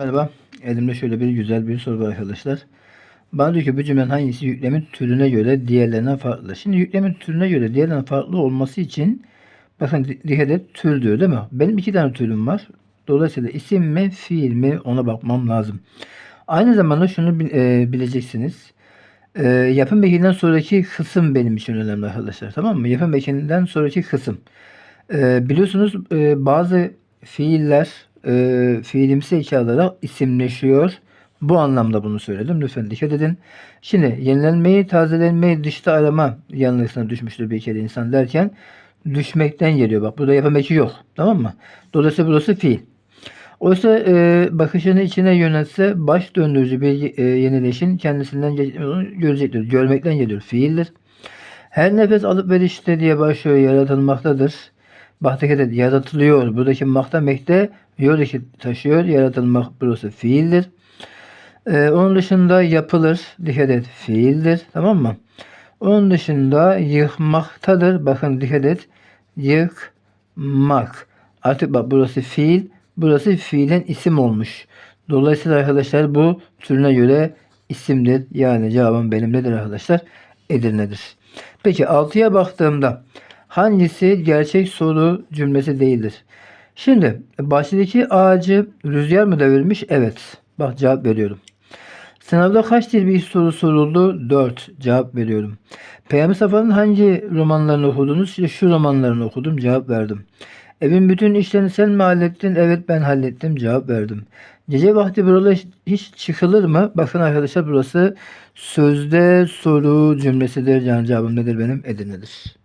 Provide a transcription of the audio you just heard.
Merhaba. Elimde şöyle bir güzel bir soru var arkadaşlar. Bana diyor ki bu cümlenin hangisi yüklemin türüne göre diğerlerinden farklı? Şimdi yüklemin türüne göre diğerlerinden farklı olması için bakın di- dikkat et tür diyor değil mi? Benim iki tane türüm var. Dolayısıyla isim mi fiil mi ona bakmam lazım. Aynı zamanda şunu e, bileceksiniz. E, yapım ekininden sonraki kısım benim için önemli arkadaşlar. Tamam mı? Yapım ekininden sonraki kısım. E, biliyorsunuz bazı fiiller e, fiilimsi alarak isimleşiyor. Bu anlamda bunu söyledim. Lütfen dikkat edin. Şimdi yenilenmeyi, tazelenmeyi dışta arama yanılgısına düşmüştür bir kere insan derken düşmekten geliyor. Bak burada yapım eki yok. Tamam mı? Dolayısıyla burası fiil. Oysa e, bakışını içine yönelse baş döndürücü bir e, yenileşin kendisinden görecektir. Görmekten geliyor. Fiildir. Her nefes alıp verişte diye başlıyor yaratılmaktadır. Et yaratılıyor. Buradaki makta mekte yördeki taşıyor. Yaratılmak burası fiildir. Ee, onun dışında yapılır. Dikkat fiildir. Tamam mı? Onun dışında yıkmaktadır. Bakın dikkat et. Yıkmak. Artık bak burası fiil. Burası fiilen isim olmuş. Dolayısıyla arkadaşlar bu türüne göre isimdir. Yani cevabım benimledir arkadaşlar. Edirne'dir. Peki 6'ya baktığımda hangisi gerçek soru cümlesi değildir? Şimdi bahçedeki ağacı rüzgar mı devirmiş? Evet. Bak cevap veriyorum. Sınavda kaç dil bir soru soruldu? 4. Cevap veriyorum. Peyami Safa'nın hangi romanlarını okudunuz? İşte şu romanlarını okudum. Cevap verdim. Evin bütün işlerini sen mi hallettin? Evet ben hallettim. Cevap verdim. Gece vakti buralara hiç çıkılır mı? Bakın arkadaşlar burası sözde soru cümlesidir. Yani cevabım nedir benim? Edirne'dir.